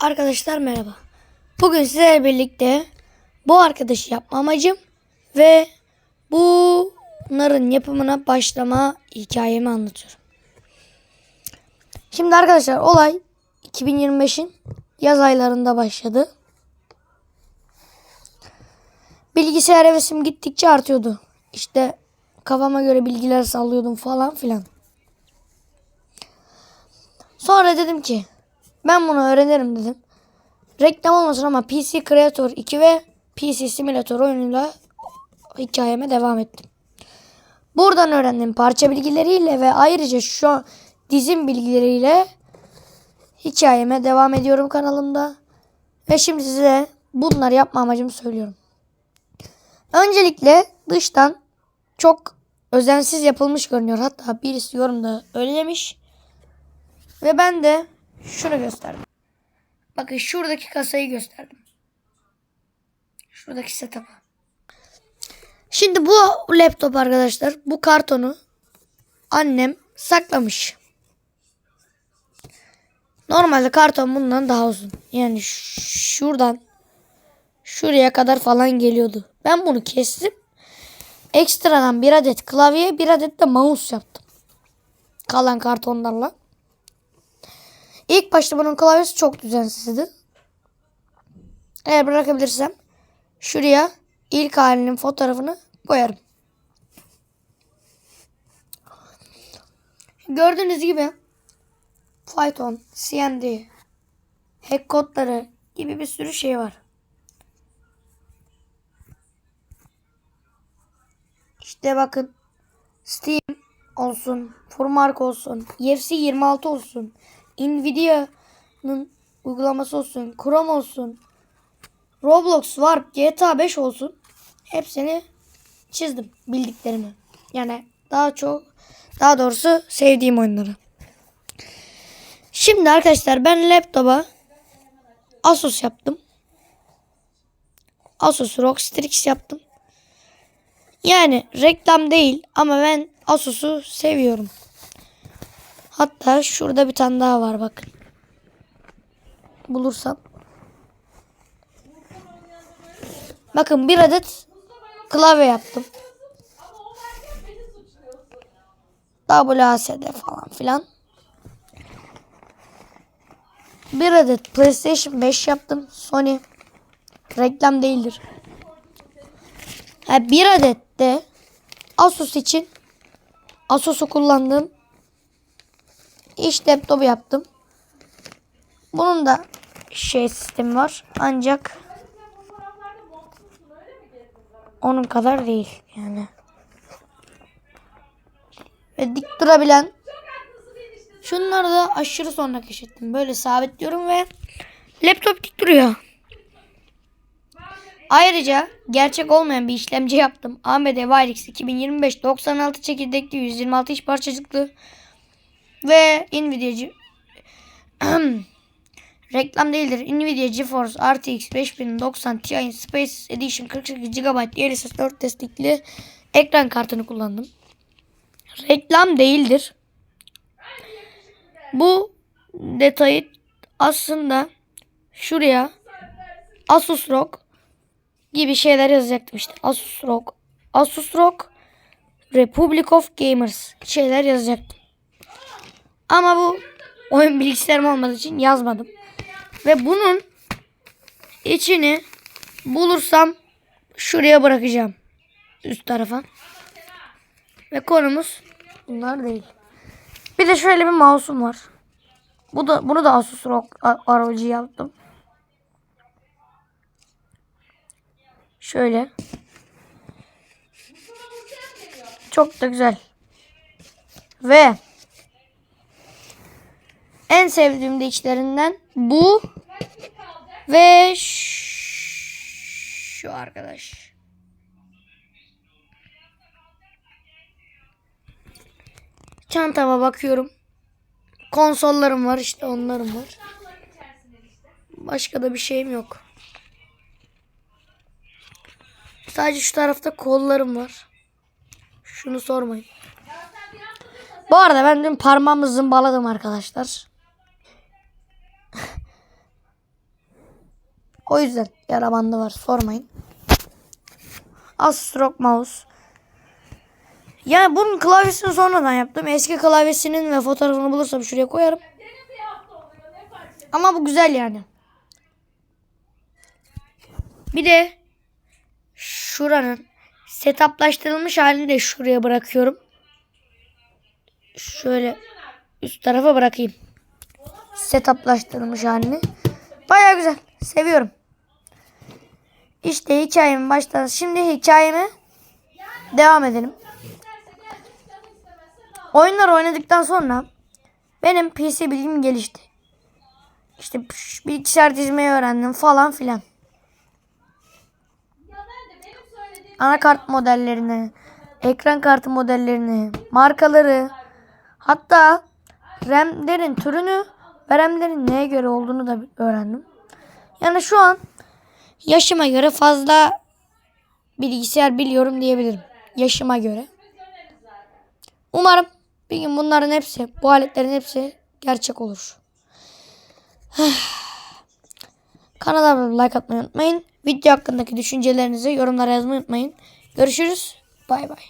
Arkadaşlar merhaba. Bugün sizlerle birlikte bu arkadaşı yapma amacım ve bunların yapımına başlama hikayemi anlatıyorum. Şimdi arkadaşlar olay 2025'in yaz aylarında başladı. Bilgisayar hevesim gittikçe artıyordu. İşte kafama göre bilgiler sallıyordum falan filan. Sonra dedim ki ben bunu öğrenirim dedim. Reklam olmasın ama PC Creator 2 ve PC Simulator oyunuyla hikayeme devam ettim. Buradan öğrendiğim parça bilgileriyle ve ayrıca şu an dizim bilgileriyle hikayeme devam ediyorum kanalımda. Ve şimdi size bunları yapma amacımı söylüyorum. Öncelikle dıştan çok özensiz yapılmış görünüyor. Hatta birisi yorumda öyle demiş. Ve ben de şunu gösterdim. Bakın şuradaki kasayı gösterdim. Şuradaki setup'ı. Şimdi bu laptop arkadaşlar bu kartonu annem saklamış. Normalde karton bundan daha uzun. Yani şuradan şuraya kadar falan geliyordu. Ben bunu kestim. Ekstradan bir adet klavye bir adet de mouse yaptım. Kalan kartonlarla. İlk başta bunun klavyesi çok düzensizdi. Eğer bırakabilirsem şuraya ilk halinin fotoğrafını koyarım. Gördüğünüz gibi Python, CMD, hack kodları gibi bir sürü şey var. İşte bakın Steam olsun, Furmark olsun, UFC 26 olsun, Nvidia'nın uygulaması olsun, Chrome olsun, Roblox var, GTA 5 olsun. Hepsini çizdim bildiklerimi. Yani daha çok daha doğrusu sevdiğim oyunları. Şimdi arkadaşlar ben laptopa Asus yaptım. Asus ROG Strix yaptım. Yani reklam değil ama ben Asus'u seviyorum. Hatta şurada bir tane daha var bakın. Bulursam. Bakın bir adet klavye yaptım. WASD falan filan. Bir adet PlayStation 5 yaptım. Sony. Reklam değildir. Bir adet de Asus için Asus'u kullandığım iş laptopu yaptım. Bunun da şey sistemi var. Ancak onun kadar değil yani. Ve dik durabilen şunları da aşırı sonra keşfettim. Böyle sabitliyorum ve laptop dik duruyor. Ayrıca gerçek olmayan bir işlemci yaptım. AMD Wirex 2025 96 çekirdekli 126 iş parçacıklı ve Nvidia reklam değildir. Nvidia GeForce RTX 5090 Ti Space Edition 48 GB DLSS 4 destekli ekran kartını kullandım. Reklam değildir. Bu detayı aslında şuraya Asus ROG gibi şeyler yazacaktım işte. Asus ROG, Asus ROG, Republic of Gamers şeyler yazacaktım. Ama bu oyun bilgisayarım olmadığı için yazmadım. Ve bunun içini bulursam şuraya bırakacağım. Üst tarafa. Ve konumuz bunlar değil. Bir de şöyle bir mouse'um var. Bu da bunu da Asus ROG ROG yaptım. Şöyle. Çok da güzel. Ve en sevdiğim de içlerinden bu ve şu arkadaş. Çantama bakıyorum. Konsollarım var işte onlarım var. Başka da bir şeyim yok. Sadece şu tarafta kollarım var. Şunu sormayın. Bu arada ben dün parmağımı zımbaladım arkadaşlar. O yüzden yara bandı var sormayın. Asus ROG mouse. Yani bunun klavyesini sonradan yaptım. Eski klavyesinin ve fotoğrafını bulursam şuraya koyarım. Ama bu güzel yani. Bir de şuranın setuplaştırılmış halini de şuraya bırakıyorum. Şöyle üst tarafa bırakayım. Setuplaştırılmış halini. Baya güzel. Seviyorum. İşte hikayemin baştan. Şimdi hikayeme devam edelim. Oyunlar oynadıktan sonra benim PC bilgim gelişti. İşte bilgisayar dizmeyi öğrendim falan filan. Anakart modellerini, ekran kartı modellerini, markaları, hatta RAM'lerin türünü ve RAM'lerin neye göre olduğunu da öğrendim. Yani şu an yaşıma göre fazla bilgisayar biliyorum diyebilirim. Yaşıma göre. Umarım bir gün bunların hepsi, bu aletlerin hepsi gerçek olur. Kanala like atmayı unutmayın. Video hakkındaki düşüncelerinizi yorumlara yazmayı unutmayın. Görüşürüz. Bay bay.